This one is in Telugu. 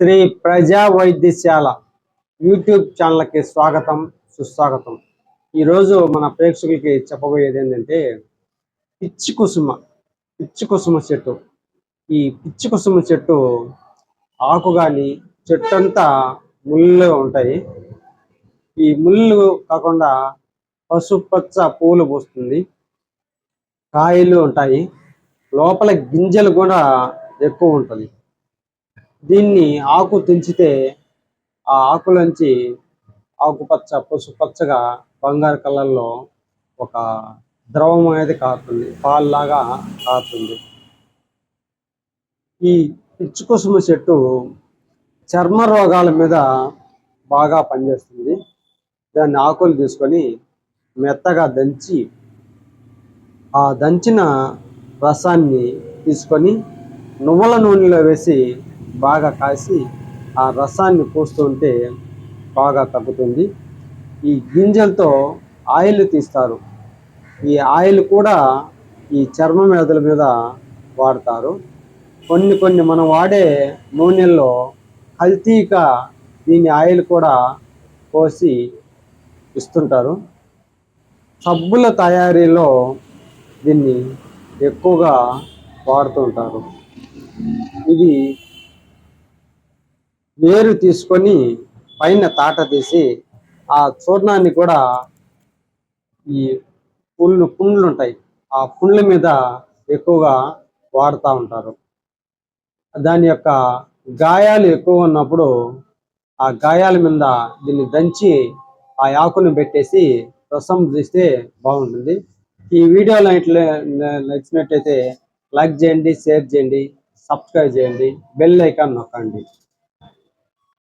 శ్రీ ప్రజా వైద్యశాల యూట్యూబ్ ఛానల్కి స్వాగతం సుస్వాగతం. ఈరోజు మన ప్రేక్షకులకి చెప్పబోయేది ఏంటంటే పిచ్చి కుసుమ పిచ్చి కుసుమ చెట్టు. ఈ పిచ్చి కుసుమ చెట్టు ఆకు కానీ చెట్టు అంతా ముళ్ళుగా ఉంటాయి. ఈ ముళ్ళు కాకుండా పసుపచ్చ పూలు పూస్తుంది. కాయలు ఉంటాయి. లోపల గింజలు కూడా ఎక్కువ ఉంటుంది. దీన్ని ఆకు తెంచితే ఆ ఆకులోంచి ఆకుపచ్చ పసుపచ్చగా బంగారు కలర్లో ఒక ద్రవం అనేది కారుతుంది పాల్లాగా కారుతుంది. ఈ పిచ్చుకుసుమ చెట్టు చర్మ రోగాల మీద బాగా పనిచేస్తుంది. దాన్ని ఆకులు తీసుకొని మెత్తగా దంచి ఆ దంచిన రసాన్ని తీసుకొని నువ్వుల నూనెలో వేసి బాగా కాసి ఆ రసాన్ని పోస్తుంటే బాగా తగ్గుతుంది. ఈ గింజలతో ఆయిల్ తీస్తారు. ఈ ఆయిల్ కూడా ఈ చర్మ వ్యాధుల మీద వాడతారు. కొన్ని కొన్ని మనం వాడే నూనెల్లో కల్తీగా దీని ఆయిల్ కూడా పోసి ఇస్తుంటారు. సబ్బుల తయారీలో దీన్ని ఎక్కువగా వాడుతుంటారు ఇది వేరు తీసుకొని పైన తాట తీసి ఆ చూర్ణాన్ని కూడా ఈ పుల్లు పుండ్లు ఉంటాయి. ఆ పుండ్ల మీద ఎక్కువగా వాడుతూ ఉంటారు. దాని యొక్క గాయాలు ఎక్కువ ఉన్నప్పుడు ఆ గాయాల మీద దీన్ని దంచి ఆ ఆకుని పెట్టేసి రసం తీస్తే బాగుంటుంది. ఈ వీడియోలో ఇట్లా నచ్చినట్టయితే లైక్ చేయండి షేర్ చేయండి సబ్స్క్రైబ్ చేయండి బెల్ ఐకాన్ నొక్కండి.